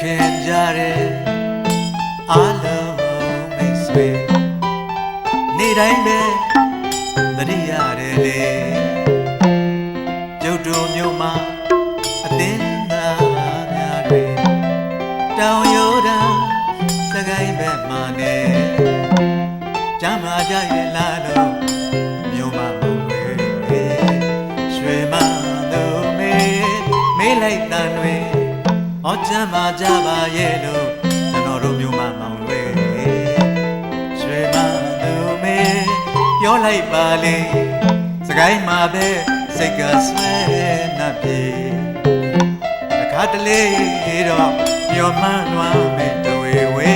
ခင်ကြတဲ့အားလုံးမိတ်ဆွေနေ့တိုင်းပဲသတိရတယ်လေကျုပ်တို့မျိုးမှာအသင်းသားများတွေတောင်ရိုးတန်းစကိုင်းဘက်မှာနေကြမ်းမာကြရဲ့လားလို့မျိုးမမဝဲရွှေမတို့မေမေးလိုက်တန်တွေ ဟောချမ်းသာကြပါရဲ့လို့ကျွန်တော်တို့မျိုးမမောင်တွေရွှေမသူမေပြောလိုက်ပါလေစကိုင်းမှာပဲစိတ်ကဆွဲနှပ်ပြေတခါတလေတော့မျောမှန်းလွားမယ်တဝေဝေ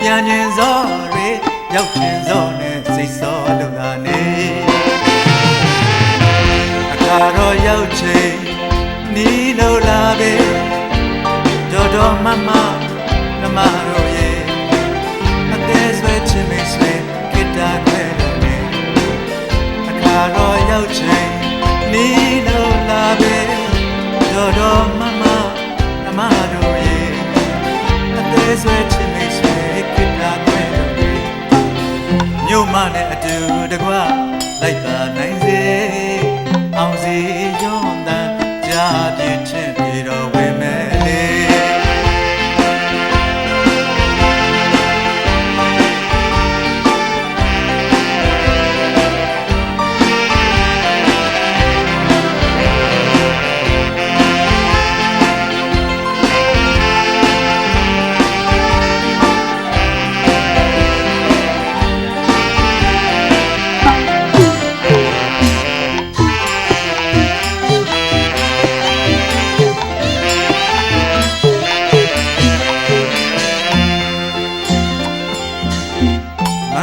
ပြန်ကျင်စောတွေရောက်ကျင်စောနဲ့စိတ်စောလို့လာနေအခါတော့ရောက်ချိန်နီးလို့လာပဲ တော်တော်မမနမတို့ရဲ့အသေးဆွဲချင်မေးဆွဲခိတာခွဲလို့နေအခါတော့ရောက်ချိန်နီးလို့လာပဲတော်တော်မမနမတို့ရဲ့အသေးဆွဲချင်မေးဆွဲခိတာခွဲလို့နေမြို့မနဲ့အတူတကွလိုက်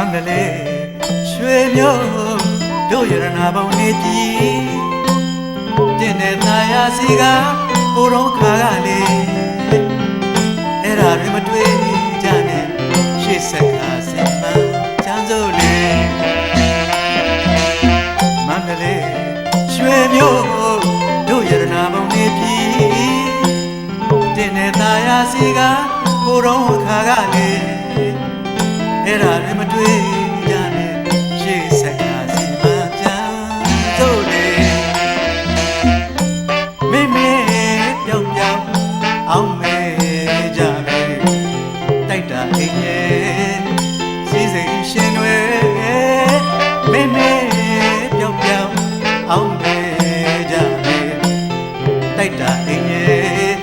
န္တလေးရွှေမြို့တို့ရတနာပေါင်းနေပြီတင်းတဲ့သားရစီကဘိုးတော်ခါကလေအဲ့ဒါတွေမတွေ့ကြနဲ့ရှေ့ဆက်ကစင်မချမ်းစိုးလေမန္တလေးရွှေမြို့တို့ရတနာပေါင်းနေပြီတင်းတဲ့သားရစီကဘိုးတော်ခါကလေ အဲ့ဒါလည်းမတွေ့ရနဲ့ရှေ့ဆက်ကစီမံကြံတို့လေမေမေပြောင်းပြောင်းအောင်မေကြမယ်တိုက်တာအိမ်ရဲ့စီစိန်ရှင်တွေမေမေပြောင်းပြောင်းအောင်မေကြမယ်တိုက်တာအိမ်ရဲ့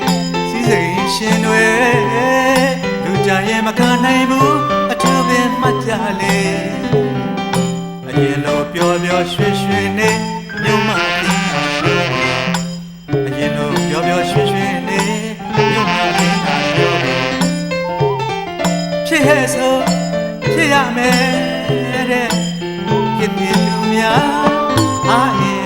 စီစိန်ရှင်တွေလူကြရဲ့မခံနိုင်ဘူးအထူးပင် မှတ်ကြလေအရင်လိုပျော်ပျော်ရွှင်ရွှင်နဲ့မြို့မတင်တာပြောအရင်လိုပျော်ပျော်ရွှင်ရွှင်နဲ့မြို့မတင်တာပြောဖြစ်ဟဲ့ဆိုဖြစ်ရမယ်တဲ့ဖြစ်ဖြစ်လူများအားအင်